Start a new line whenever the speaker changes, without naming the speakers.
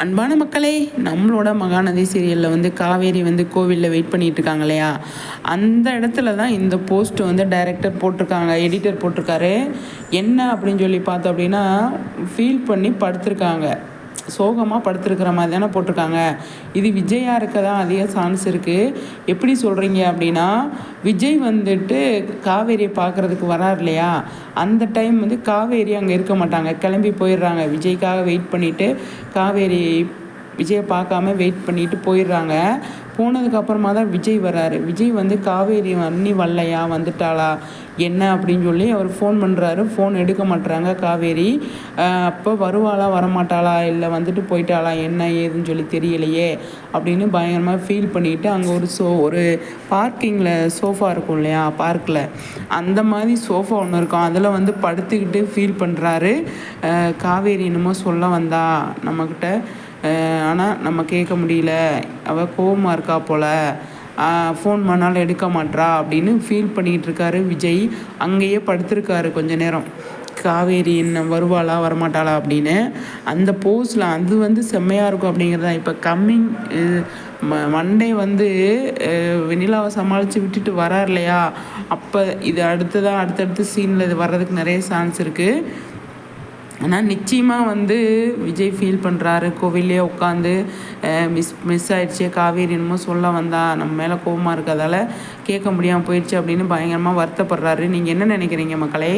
அன்பான மக்களே நம்மளோட மகாநதி சீரியலில் வந்து காவேரி வந்து கோவிலில் வெயிட் பண்ணிட்டு இருக்காங்க இல்லையா? அந்த இடத்துல தான் இந்த போஸ்ட் வந்து டைரக்டர் போட்டிருக்காங்க எடிட்டர் போட்டிருக்காரு. என்ன அப்படின்னு சொல்லி பார்த்தோம் அப்படின்னா ஃபீல் பண்ணி படுத்திருக்காங்க. சோகமாக படுத்திருக்கிற மாதிரி தானே போட்டிருக்காங்க. இது விஜயாக இருக்க தான் அதிக சான்ஸ் இருக்குது எப்படி சொல்கிறீங்க அப்படின்னா விஜய் வந்துட்டு காவேரியை பார்க்குறதுக்கு வரார் இல்லையா? அந்த டைம் வந்து காவேரி அங்கே இருக்க மாட்டாங்க. கிளம்பி போயிடுறாங்க. விஜய்க்காக வெயிட் பண்ணிவிட்டு காவேரி விஜயை பார்க்காம வெயிட் பண்ணிட்டு போயிடுறாங்க. போனதுக்கப்புறமா தான் விஜய் வராரு. விஜய் வந்து காவேரி அண்ணி வரலையா வந்துட்டாளா? என்ன அப்படின்னு சொல்லி அவர் ஃபோன் பண்ணுறாரு ஃபோன் எடுக்க மாட்டுறாங்க காவேரி அப்போ வருவாளா வரமாட்டாளா? இல்லை வந்துட்டு போயிட்டாளா? என்ன ஏதுன்னு சொல்லி தெரியலையே. அப்படின்னு பயங்கரமாக ஃபீல் பண்ணிட்டு அங்கே ஒரு சோ ஒரு பார்க்கிங்கில் சோஃபா இருக்கும் இல்லையா? பார்க்கில் அந்த மாதிரி சோஃபா ஒன்று இருக்கும். அதில் வந்து படுத்துக்கிட்டு ஃபீல் பண்ணுறாரு காவேரி என்னமோ சொல்ல வந்தா நம்மக்கிட்ட ஆனால் நம்ம கேட்க முடியல. அவள் கோவமாக இருக்கா போல். ஃபோன் பண்ணாலும் எடுக்க மாட்றா அப்படின்னு ஃபீல் பண்ணிகிட்டு இருக்காரு விஜய். அங்கேயே படுத்திருக்காரு கொஞ்ச நேரம். காவேரி என்ன வருவாளா வரமாட்டாளா அப்படின்னு. அந்த போஸில் அது வந்து செம்மையாக இருக்கும் அப்படிங்கிறது. தான் இப்போ கம்மிங் மண்டே வந்து வெண்ணிலாவை சமாளித்து விட்டுட்டு வரார் இல்லையா? அப்போ இது அடுத்ததான் அடுத்தடுத்த சீனில் இது வர்றதுக்கு நிறைய சான்ஸ் இருக்குது ஆனால் நிச்சயமாக வந்து விஜய் ஃபீல் பண்ணுறாரு கோவிலே உட்காந்து மிஸ் மிஸ் ஆயிடுச்சே. காவேரி என்னமோ சொல்ல வந்தா நம்ம மேலே கோவமாக இருக்கிறதால கேட்க முடியாமல் போயிடுச்சு அப்படின்னு பயங்கரமாக வருத்தப்படுறாரு. நீங்கள் என்ன நினைக்கிறீங்க மக்களே?